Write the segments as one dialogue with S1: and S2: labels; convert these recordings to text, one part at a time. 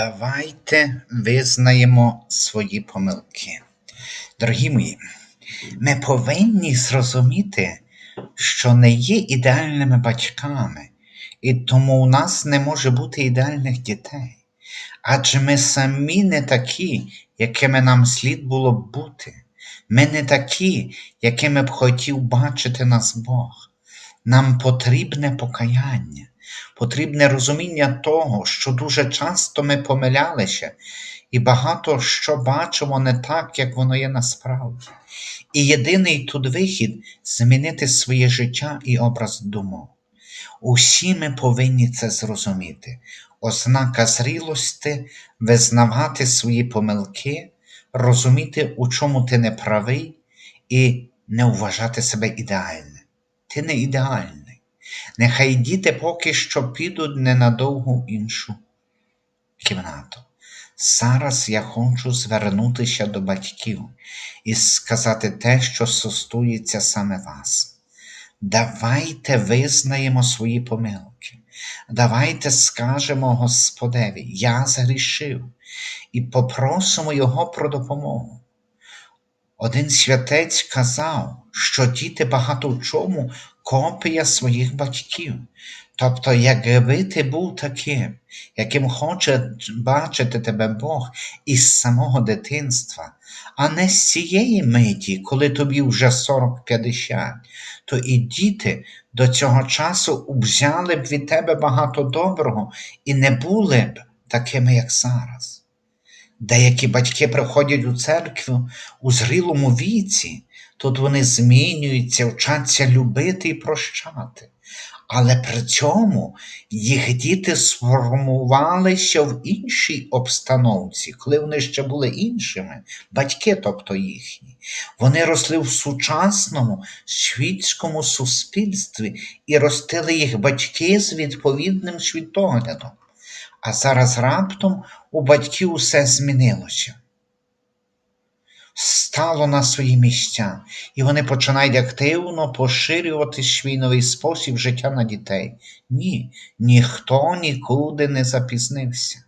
S1: Давайте визнаємо свої помилки. Дорогі мої, ми повинні зрозуміти, що не є ідеальними батьками, і тому у нас не може бути ідеальних дітей. Адже ми самі не такі, якими нам слід було б бути. Ми не такі, якими б хотів бачити нас Бог. Нам потрібне покаяння, потрібне розуміння того, що дуже часто ми помилялися, і багато що бачимо не так, як воно є насправді. І єдиний тут вихід змінити своє життя і образ думок. Усі ми повинні це зрозуміти. Ознака зрілості визнавати свої помилки, розуміти, у чому ти не правий, і не вважати себе ідеальним. Ти не ідеальний. Нехай діти поки що підуть ненадовго іншу кімнату. Зараз я хочу звернутися до батьків і сказати те, що стосується саме вас. Давайте визнаємо свої помилки. Давайте скажемо Господеві, я згрішив, і попросимо Його про допомогу. Один святець казав, що діти багато в чому копія своїх батьків. Тобто, якби ти був таким, яким хоче бачити тебе Бог із самого дитинства, а не з цієї миті, коли тобі вже 40-50, то і діти до цього часу взяли б від тебе багато доброго і не були б такими, як зараз. Деякі батьки приходять у церкву у зрілому віці, тут вони змінюються, вчаться любити і прощати. Але при цьому їх діти сформувалися в іншій обстановці, коли вони ще були іншими, батьки, тобто їхні. Вони росли в сучасному світському суспільстві і ростили їх батьки з відповідним світоглядом. А зараз раптом у батьків усе змінилося. Стало на свої місця, і вони починають активно поширювати свій новий спосіб життя на дітей. Ні, ніхто нікуди не запізнився.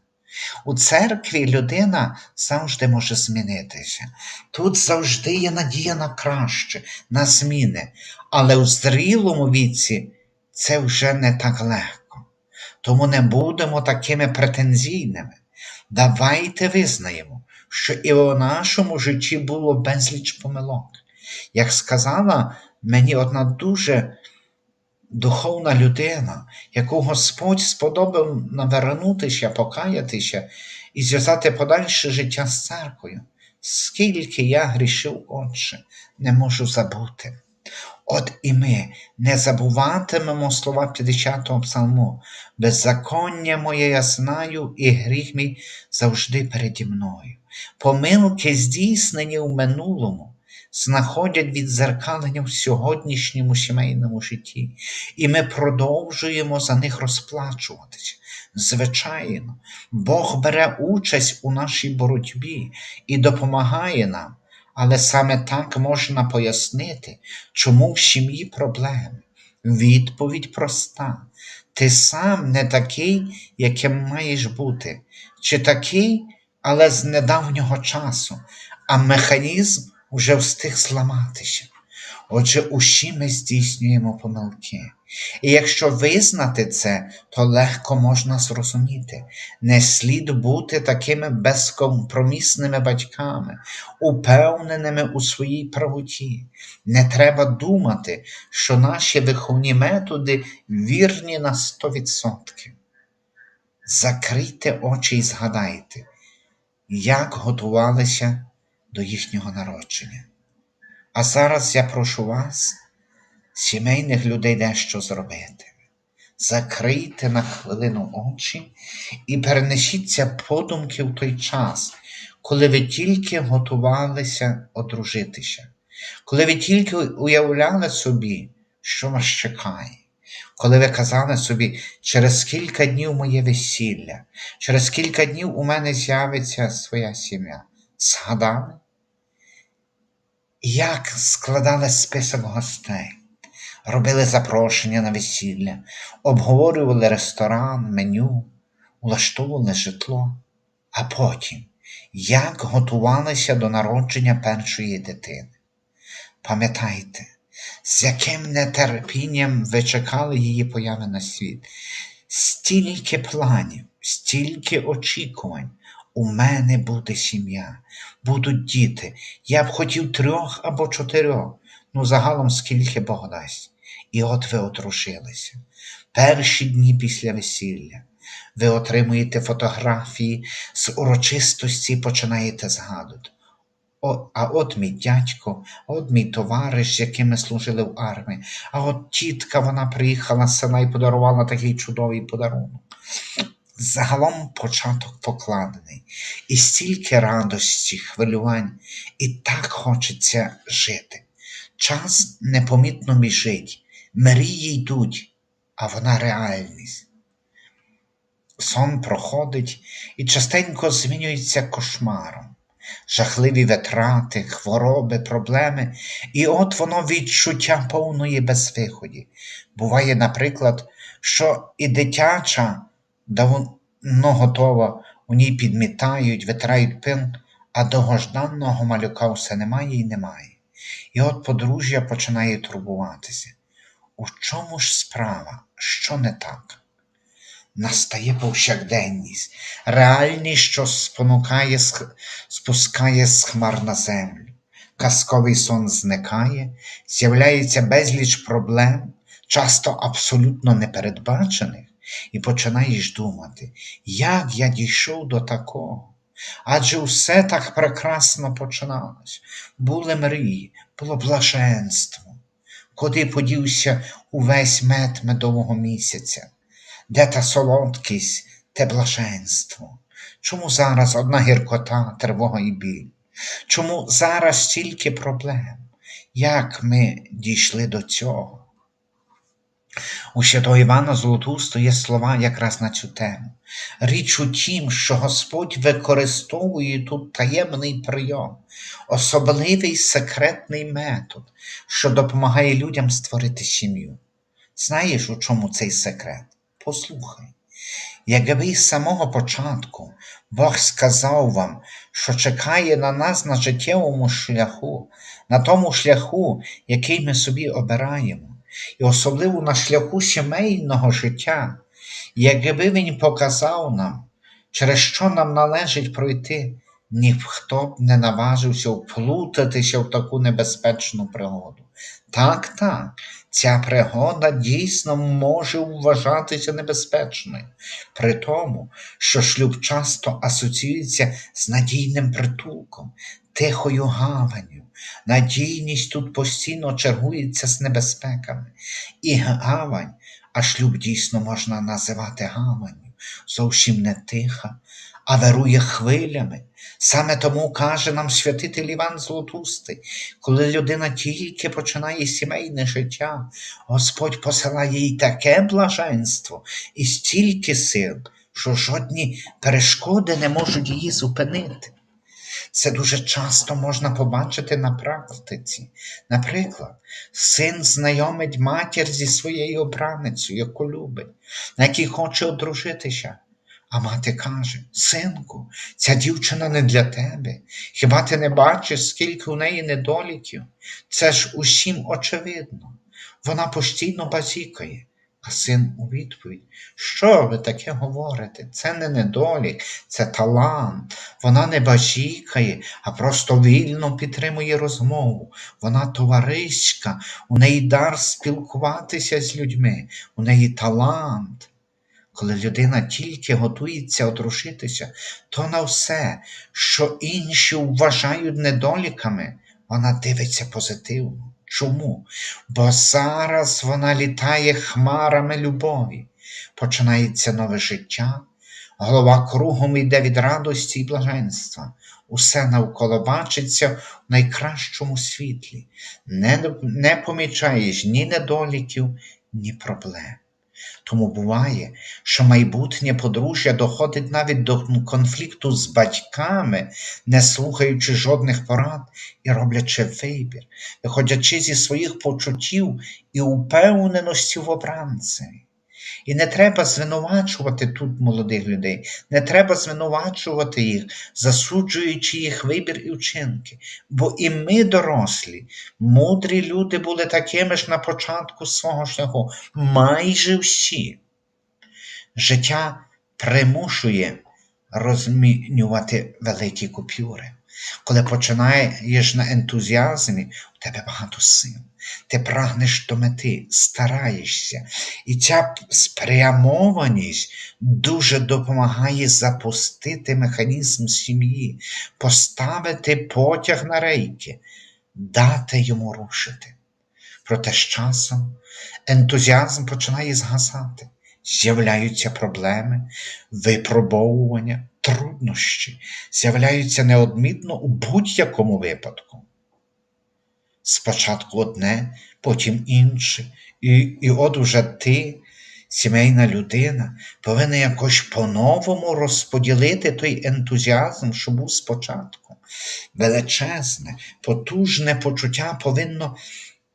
S1: У церкві людина завжди може змінитися. Тут завжди є надія на краще, на зміни, але у зрілому віці це вже не так легко. Тому не будемо такими претензійними. Давайте визнаємо, що і у нашому житті було безліч помилок. Як сказала мені одна дуже духовна людина, яку Господь сподобав навернутися, покаятися і зв'язати подальше життя з церквою. Скільки я грішив, Отче, не можу забути. От і ми не забуватимемо слова 50-го псалму. Беззаконня моє я знаю, і гріх мій завжди переді мною. Помилки, здійснені в минулому, знаходять відзеркалення в сьогоднішньому сімейному житті, і ми продовжуємо за них розплачуватися. Звичайно, Бог бере участь у нашій боротьбі і допомагає нам. Але саме так можна пояснити, чому в сім'ї проблеми. Відповідь проста. Ти сам не такий, яким маєш бути, чи такий, але з недавнього часу, а механізм вже встиг зламатися. Отже, усі ми здійснюємо помилки. І якщо визнати це, то легко можна зрозуміти. Не слід бути такими безкомпромісними батьками, упевненими у своїй правоті. Не треба думати, що наші виховні методи вірні на 100%. Закрийте очі і згадайте, як готувалися до їхнього народження. А зараз я прошу вас, сімейних людей, дещо зробити. Закрийте на хвилину очі і перенесіться подумки в той час, коли ви тільки готувалися одружитися, коли ви тільки уявляли собі, що вас чекає, коли ви казали собі, через кілька днів моє весілля, через кілька днів у мене з'явиться своя сім'я. Згадали? Як складали список гостей, робили запрошення на весілля, обговорювали ресторан, меню, влаштовували житло. а потім, як готувалися до народження першої дитини. Пам'ятайте, з яким нетерпінням ви чекали її появи на світ. Стільки планів, стільки очікувань. У мене буде сім'я, будуть діти. Я б хотів трьох або чотирьох, ну загалом скільки Бог дасть. І от ви одружилися. Перші дні після весілля. Ви отримуєте фотографії з урочистості починаєте згадувати. О, а от мій дядько, а от мій товариш, з яким ми служили в армії, а от тітка вона приїхала з села і подарувала такий чудовий подарунок. Загалом початок покладений, і стільки радості, хвилювань, і так хочеться жити. Час непомітно біжить, мрії йдуть, а вона реальність. Сон проходить і частенько змінюється кошмаром. Жахливі витрати, хвороби, проблеми, і от воно відчуття повної безвиході. Буває, наприклад, що і дитяча давно готова, у ній підмітають, витирають пил, а довгожданного малюка все немає і немає. І от подружжя починає турбуватися. У чому ж справа? Що не так? Настає повсякденність, реальність, що спонукає, спускає з хмар на землю. Казковий сон зникає, з'являється безліч проблем, часто абсолютно непередбачених, і починаєш думати, як я дійшов до такого. Адже все так прекрасно починалось. Були мрії, було блаженство. Куди подівся увесь мед медового місяця? Де та солодкість, те блаженство? Чому зараз одна гіркота, тривога і біль? Чому зараз стільки проблем? Як ми дійшли до цього? У святого Івана Золотуста є слова якраз на цю тему. Річ у тім, що Господь використовує тут таємний прийом, особливий секретний метод, що допомагає людям створити сім'ю. Знаєш, у чому цей секрет? Послухай. Якби з самого початку Бог сказав вам, що чекає на нас на життєвому шляху, на тому шляху, який ми собі обираємо, і особливо на шляху сімейного життя, якби Він показав нам, через що нам належить пройти, ніхто б не наважився вплутатися в таку небезпечну пригоду. Так, так, ця пригода дійсно може вважатися небезпечною, при тому, що шлюб часто асоціюється з надійним притулком, тихою гаванню. Надійність тут постійно чергується з небезпеками. І гавань, а шлюб дійсно можна називати гаванню, зовсім не тиха, а вирує хвилями. Саме тому каже нам святитель Іван Золотустий, коли людина тільки починає сімейне життя, Господь посилає їй таке блаженство і стільки сил, що жодні перешкоди не можуть її зупинити. Це дуже часто можна побачити на практиці. Наприклад, син знайомить матір зі своєю обраницею, яку любить, на якій хоче одружитися. А мати каже: Синку, ця дівчина не для тебе. Хіба ти не бачиш, скільки у неї недоліків? Це ж усім очевидно. Вона постійно базікає. А син у відповідь: Що ви таке говорите? Це не недолік, це талант. Вона не базікає, а просто вільно підтримує розмову. Вона товариська, у неї дар спілкуватися з людьми, у неї талант. Коли людина тільки готується одружитися, то на все, що інші вважають недоліками, вона дивиться позитивно. Чому? Бо зараз вона літає хмарами любові, починається нове життя, голова кругом йде від радості і блаженства. Усе навколо бачиться в найкращому світлі, не, не помічаєш ні недоліків, ні проблем. Тому буває, що майбутнє подружжя доходить навіть до конфлікту з батьками, не слухаючи жодних порад і роблячи вибір, виходячи зі своїх почуттів і упевненості в обранці. І не треба звинувачувати тут молодих людей, не треба звинувачувати їх, засуджуючи їх вибір і вчинки. Бо і ми, дорослі, мудрі люди були такими ж на початку свого шляху, майже всі. Життя примушує розмінювати великі купюри. Коли починаєш на ентузіазмі, у тебе багато сил. Ти прагнеш до мети, стараєшся. І ця спрямованість дуже допомагає запустити механізм сім'ї, поставити потяг на рейки, дати йому рушити. Проте з часом ентузіазм починає згасати, з'являються проблеми, випробовування, труднощі, з'являються неодмітно у будь-якому випадку. Спочатку одне, потім інше, і, і от уже ти, сімейна людина, повинна якось по-новому розподілити той ентузіазм, що був спочатку. Величезне, потужне почуття повинно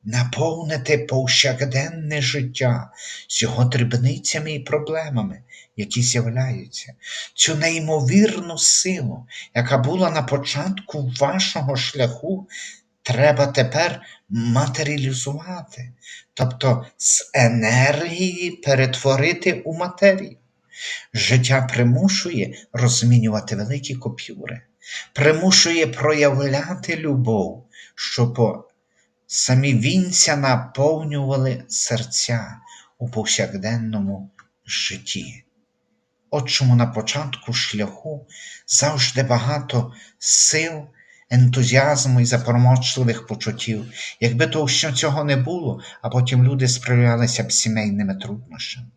S1: наповнити повсякденне життя з його дрібницями і проблемами, які з'являються, цю неймовірну силу, яка була на початку вашого шляху, треба тепер матеріалізувати, тобто з енергії перетворити у матерію. Життя примушує розмінювати великі купюри, примушує проявляти любов, щоб самі вінця наповнювали серця у повсякденному житті. От чому на початку шляху завжди багато сил, ентузіазму і запромочливих почуттів. Якби то що цього не було, а потім люди справлялися б сімейними труднощами.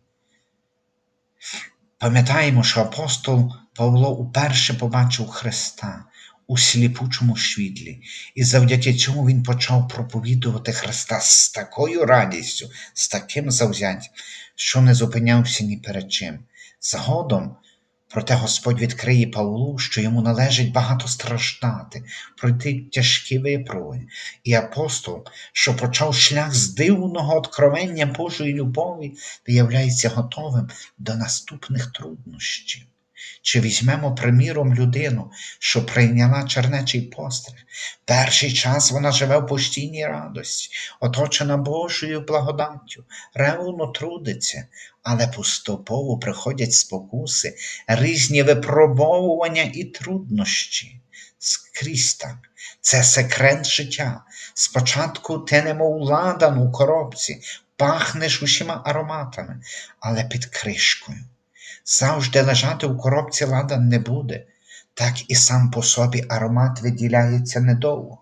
S1: Пам'ятаємо, що апостол Павло уперше побачив Христа у сліпучому світлі, і завдяки цьому він почав проповідувати Христа з такою радістю, з таким завзяттям, що не зупинявся ні перед чим. Згодом, проте Господь відкриє Павлу, що йому належить багато страждати, пройти тяжкі випробування. І апостол, що почав шлях з дивного откровення Божої любові, виявляється готовим до наступних труднощів. Чи візьмемо приміром людину, що прийняла чернечий постриг. Перший час вона живе в постійній радості, оточена Божою благодаттю, ревно трудиться, але поступово приходять спокуси, різні випробовування і труднощі. Скрізь так. Це секрет життя. Спочатку ти немов ладан у коробці, пахнеш усіма ароматами, але під кришкою завжди лежати у коробці ладан не буде, так і сам по собі аромат виділяється недовго.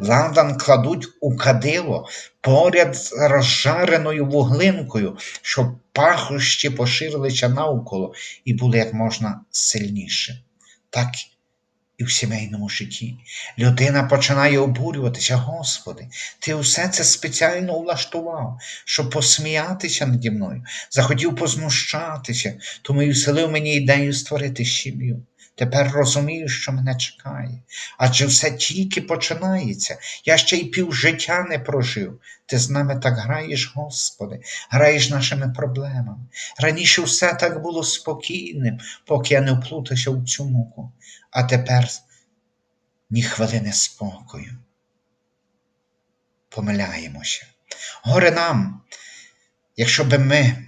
S1: Ладан кладуть у кадило поряд з розжареною вуглинкою, щоб пахощі поширилися навколо і були як можна сильніше. Так і в сімейному житті. Людина починає обурюватися, Господи, Ти усе це спеціально влаштував, щоб посміятися наді мною, захотів познущатися, тому і вселив мені ідею створити сім'ю. Тепер розумію, що мене чекає. Адже все тільки починається. Я ще й півжиття не прожив. Ти з нами так граєш, Господи, граєш нашими проблемами. Раніше все так було спокійним, поки я не вплутався в цю муку. А тепер ні хвилини спокою. Помиляємося. Горе нам, якщо би ми,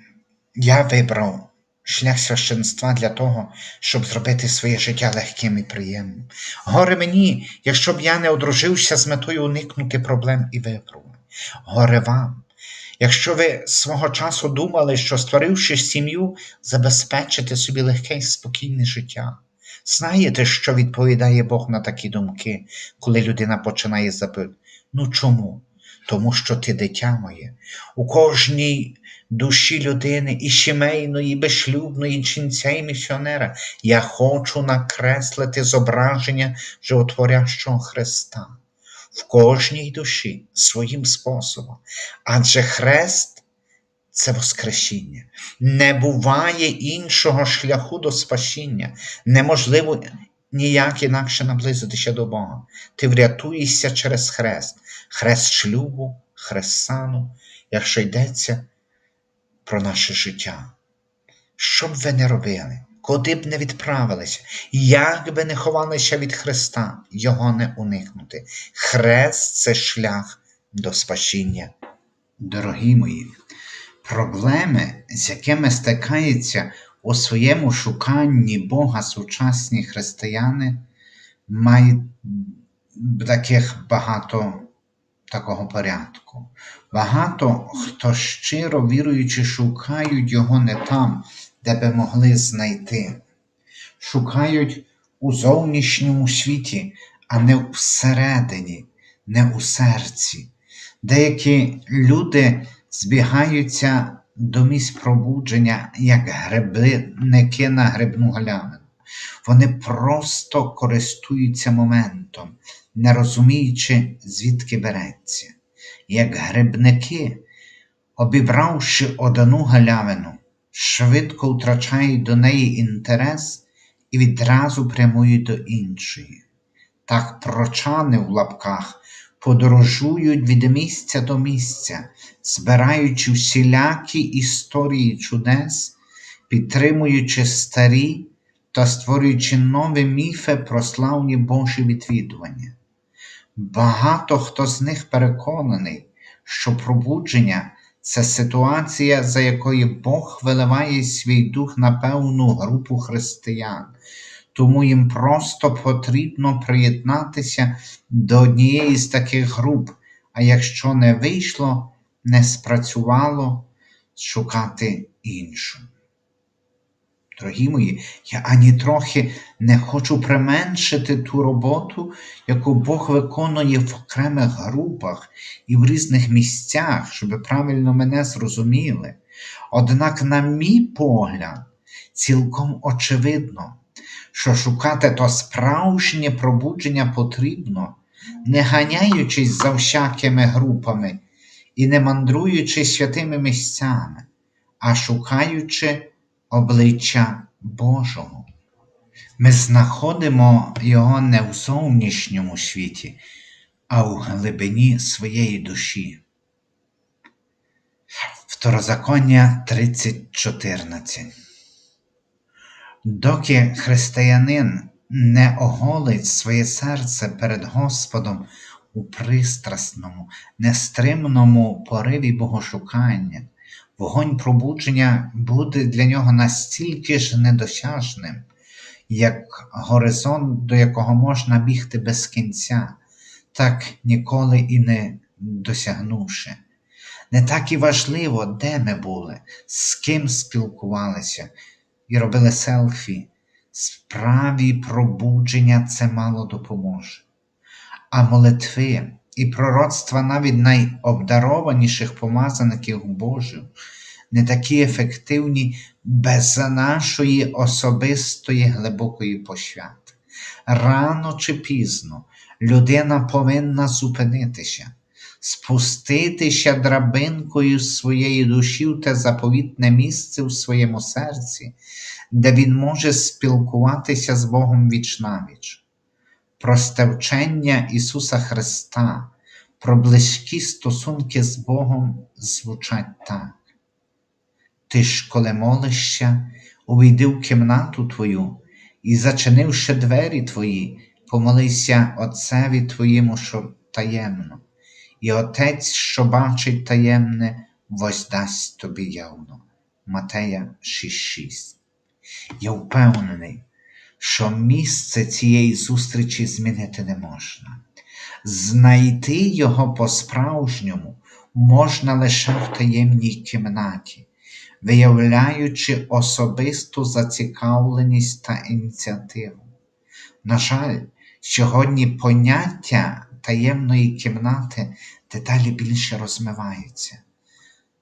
S1: я вибрав шлях священства для того, щоб зробити своє життя легким і приємним. Горе мені, якщо б я не одружився з метою уникнути проблем і випробувань. Горе вам, якщо ви свого часу думали, що створивши сім'ю, забезпечите собі легке і спокійне життя. Знаєте, що відповідає Бог на такі думки, коли людина починає запитати? Ну чому? Тому що ти дитя моє. У кожній душі людини, і сімейної, і безшлюбної, і ченця, і місіонера я хочу накреслити зображення животворящого Христа в кожній душі своїм способом. Адже хрест це Воскресіння. Не буває іншого шляху до спасіння. Неможливо ніяк інакше наблизитися до Бога. Ти врятуєшся через хрест, хрест шлюбу, хрест сану, якщо йдеться про наше життя. Що б ви не робили, куди б не відправилися, як би не ховалися від Христа, Його не уникнути. Хрест це шлях до спасіння. Дорогі мої, проблеми, з якими стикаються у своєму шуканні Бога сучасні християни, мають таких багато такого порядку. Багато хто щиро віруючи, шукають його не там, де би могли знайти. Шукають у зовнішньому світі, а не всередині, не у серці. Деякі люди збігаються до місць пробудження, як грибники на грибну галявину. Вони просто користуються моментом, не розуміючи, звідки береться. Як грибники, обібравши одну галявину, швидко втрачають до неї інтерес і відразу прямують до іншої. Так прочани в лапках подорожують від місця до місця, збираючи всілякі історії чудес, підтримуючи старі та створюючи нові міфи про славні Божі відвідування. Багато хто з них переконаний, що пробудження це ситуація, за якої Бог виливає свій дух на певну групу християн, тому їм просто потрібно приєднатися до однієї з таких груп, а якщо не вийшло, не спрацювало, шукати іншу. Дорогі мої, я ані трохи не хочу применшити ту роботу, яку Бог виконує в окремих групах і в різних місцях, щоб правильно мене зрозуміли. Однак, на мій погляд, цілком очевидно, що шукати то справжнє пробудження потрібно, не ганяючись за всякими групами і не мандруючи святими місцями, а шукаючи обличчя Божого. Ми знаходимо його не в зовнішньому світі, а у глибині своєї душі. Второзаконня 30.14 Доки християнин не оголить своє серце перед Господом у пристрасному, нестримному пориві богошукання, вогонь пробудження буде для нього настільки ж недосяжним, як горизонт, до якого можна бігти без кінця, так ніколи і не досягнувши. Не так і важливо, де ми були, з ким спілкувалися і робили селфі. Справі пробудження це мало допоможе. А молитви і пророцтва навіть найобдарованіших помазаників Божих не такі ефективні без нашої особистої глибокої пощати. Рано чи пізно людина повинна зупинитися, спуститися драбинкою своєї душі в те заповітне місце у своєму серці, де він може спілкуватися з Богом вічнавіч. Просте вчення Ісуса Христа про близькі стосунки з Богом звучать так. Ти ж, коли молишся, увійди в кімнату твою і, зачинивши двері твої, помолися Отцеві твоєму, що таємно, і Отець, що бачить таємне, воздасть тобі явно. Матея 6.6 Я впевнений, що місце цієї зустрічі змінити не можна. Знайти його по-справжньому можна лише в таємній кімнаті, виявляючи особисту зацікавленість та ініціативу. На жаль, сьогодні поняття таємної кімнати деталі більше розмивається.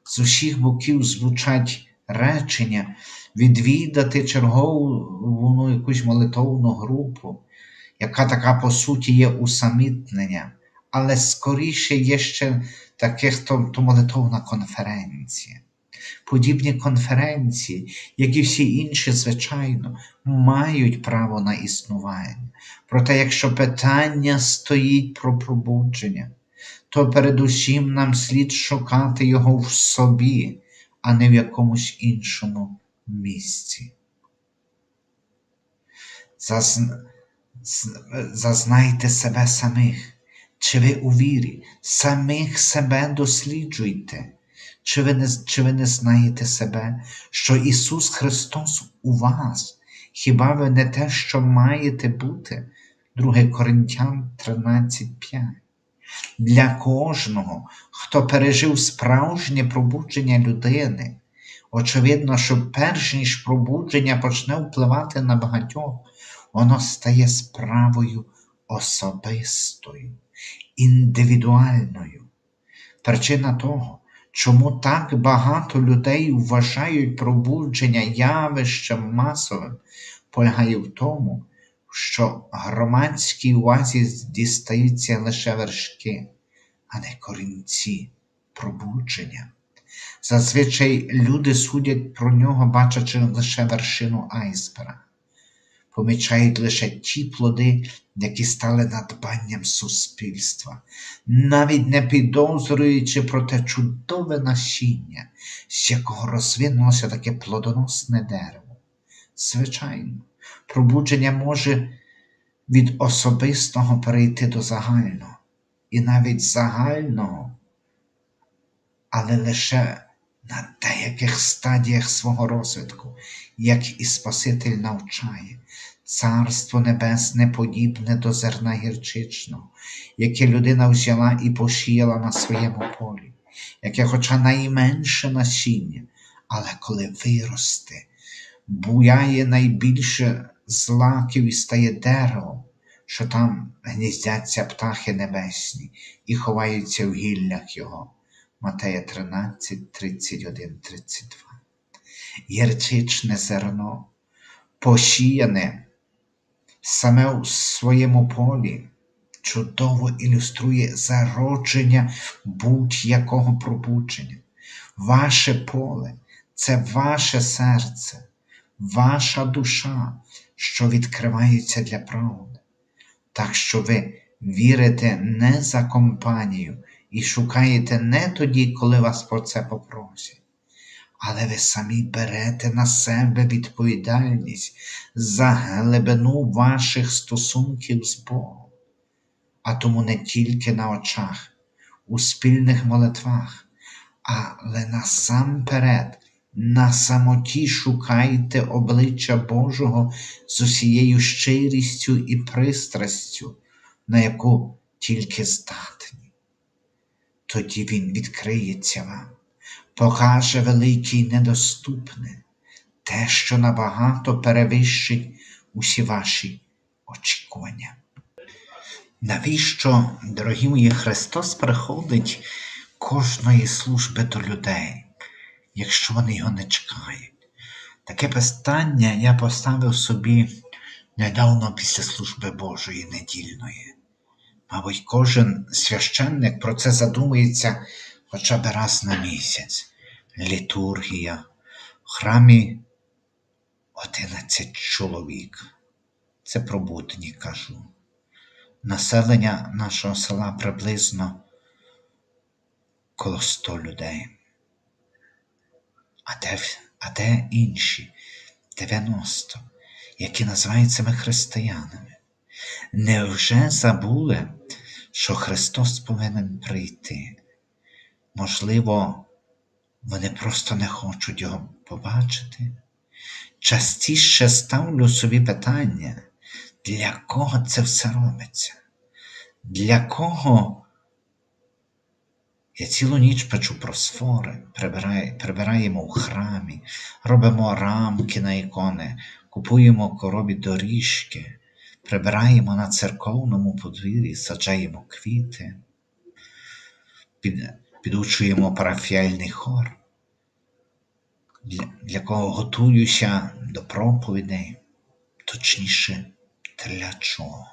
S1: З усіх боків звучать речення відвідати чергову ну, якусь молитовну групу, яка така по суті є усамітнення, але скоріше є ще таких то, то молитовна конференція. Подібні конференції, як і всі інші, звичайно, мають право на існування. Проте, якщо питання стоїть про пробудження, то передусім нам слід шукати його в собі, а не в якомусь іншому місці. Зазн... з- Зазнайте себе самих, чи ви у вірі, самих себе досліджуйте. Чи ви, не, чи ви не знаєте себе, що Ісус Христос у вас? Хіба ви не те, що маєте бути? 2 Коринтян 13:5. Для кожного, хто пережив справжнє пробудження людини, очевидно, що перш ніж пробудження почне впливати на багатьох, воно стає справою особистою, індивідуальною. Причина того, чому так багато людей вважають пробудження явищем масовим, полягає в тому, що громадській увазі дістаються лише вершки, а не корінці пробудження. Зазвичай люди судять про нього, бачачи лише вершину айсберга, помічають лише ті плоди, які стали надбанням суспільства, навіть не підозрюючи про те чудове насіння, з якого розвинулося таке плодоносне дерево. Звичайно, пробудження може від особистого перейти до загального, і навіть загального, але лише на деяких стадіях свого розвитку, як і Спаситель навчає, Царство Небесне подібне до зерна гірчичного, яке людина взяла і посіяла на своєму полі, яке, хоча найменше насіння, але коли виросте, буяє найбільше злаків і стає деревом, що там гніздяться птахи небесні і ховаються в гіллях його. Матея 13, 31, 32. Гірчичне зерно, посіяне саме у своєму полі, чудово ілюструє зародження будь-якого пробудження. Ваше поле це ваше серце, ваша душа, що відкривається для правди. Так що ви вірите не за компанію і шукаєте не тоді, коли вас про це попросять, але ви самі берете на себе відповідальність за глибину ваших стосунків з Богом, а тому не тільки на очах, у спільних молитвах, але насамперед на самоті шукайте обличчя Божого з усією щирістю і пристрастю, на яку тільки здатні. Тоді Він відкриється вам, покаже велике й недоступне, те, що набагато перевищить усі ваші очікування. Навіщо, дорогі мої, Христос приходить кожної служби до людей? якщо вони його не чекають. Таке питання я поставив собі недавно після служби Божої недільної. Мабуть, кожен священник про це задумується хоча б раз на місяць. Літургія, в храмі 11 чоловік. Це про будні кажу. Населення нашого села приблизно коло 100 людей. А де, а де інші 90, які називають себе християнами? Невже забули, що Христос повинен прийти? Можливо, вони просто не хочуть Його побачити? Частіше ставлю собі питання, для кого це все робиться? Для кого я цілу ніч печу просфори, прибираємо в храмі, робимо рамки на ікони, купуємо коробі доріжки, прибираємо на церковному подвір'ї, саджаємо квіти, під, підучуємо парафіальний хор, для, для кого готуюся до проповідей, точніше, для чого.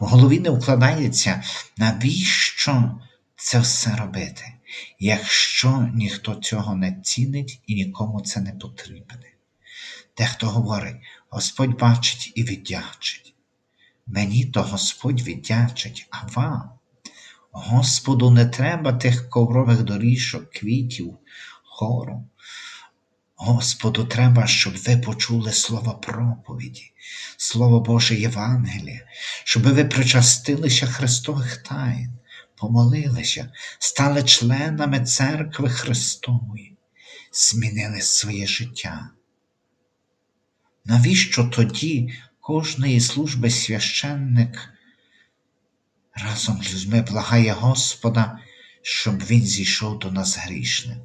S1: У голові не вкладається, навіщо це все робити, якщо ніхто цього не цінить і нікому це не потрібне. Дехто говорить, Господь бачить і віддячить. Мені то Господь віддячить, а вам. Господу не треба тих коврових доріжок, квітів, хору. Господу треба, щоб ви почули слово проповіді, Слово Боже Євангелія, щоб ви причастилися Христових тайн, помолилися, стали членами церкви Христової, змінили своє життя. Навіщо тоді кожної служби священник разом з людьми благає Господа, щоб Він зійшов до нас грішних,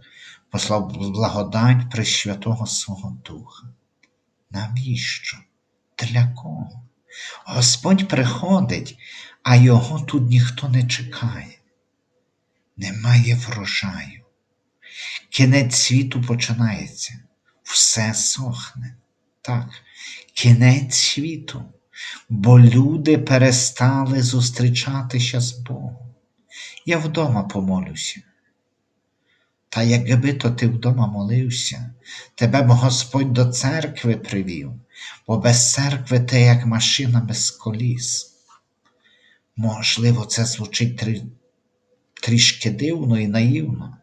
S1: послав благодать Пресвятого свого Духа? Навіщо? Для кого? Господь приходить, а його тут ніхто не чекає. Немає врожаю. Кінець світу починається, все сохне. Так, кінець світу, бо люди перестали зустрічатися з Богом. Я вдома помолюся. Та якби то ти вдома молився, тебе б Господь до церкви привів, бо без церкви ти як машина без коліс. Можливо, це звучить трі... трішки дивно і наївно,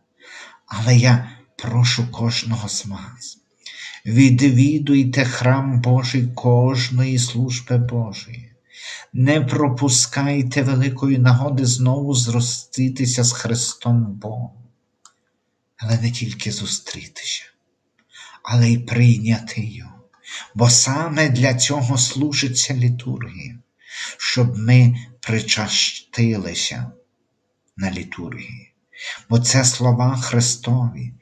S1: але я прошу кожного з вас. Відвідуйте храм Божий кожної служби Божої. Не пропускайте великої нагоди знову зроститися з Христом Богом. Але не тільки зустрітися, але й прийняти Його. Бо саме для цього служиться літургія, щоб ми причастилися на літургії. Бо це слова Христові.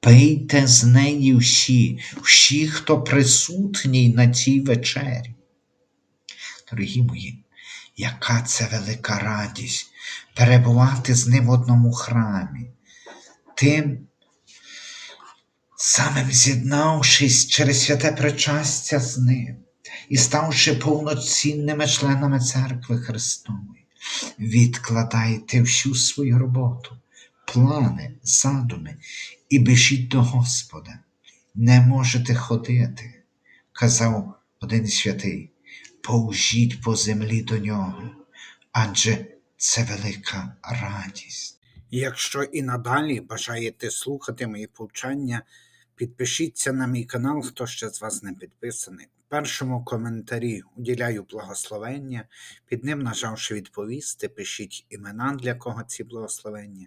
S1: Пийте з неї всі, всі, хто присутній на цій вечері. Дорогі мої, яка це велика радість перебувати з ним в одному храмі, тим самим з'єднавшись через святе причастя з ним і ставши повноцінними членами церкви Христової, відкладайте всю свою роботу, плани, задуми і біжіть до Господа. Не можете ходити, казав один святий, повжіть по землі до нього, адже це велика радість.
S2: Якщо і надалі бажаєте слухати мої повчання, підпишіться на мій канал, хто ще з вас не підписаний. У першому коментарі уділяю благословення, під ним, нажавши відповісти, пишіть імена, для кого ці благословення,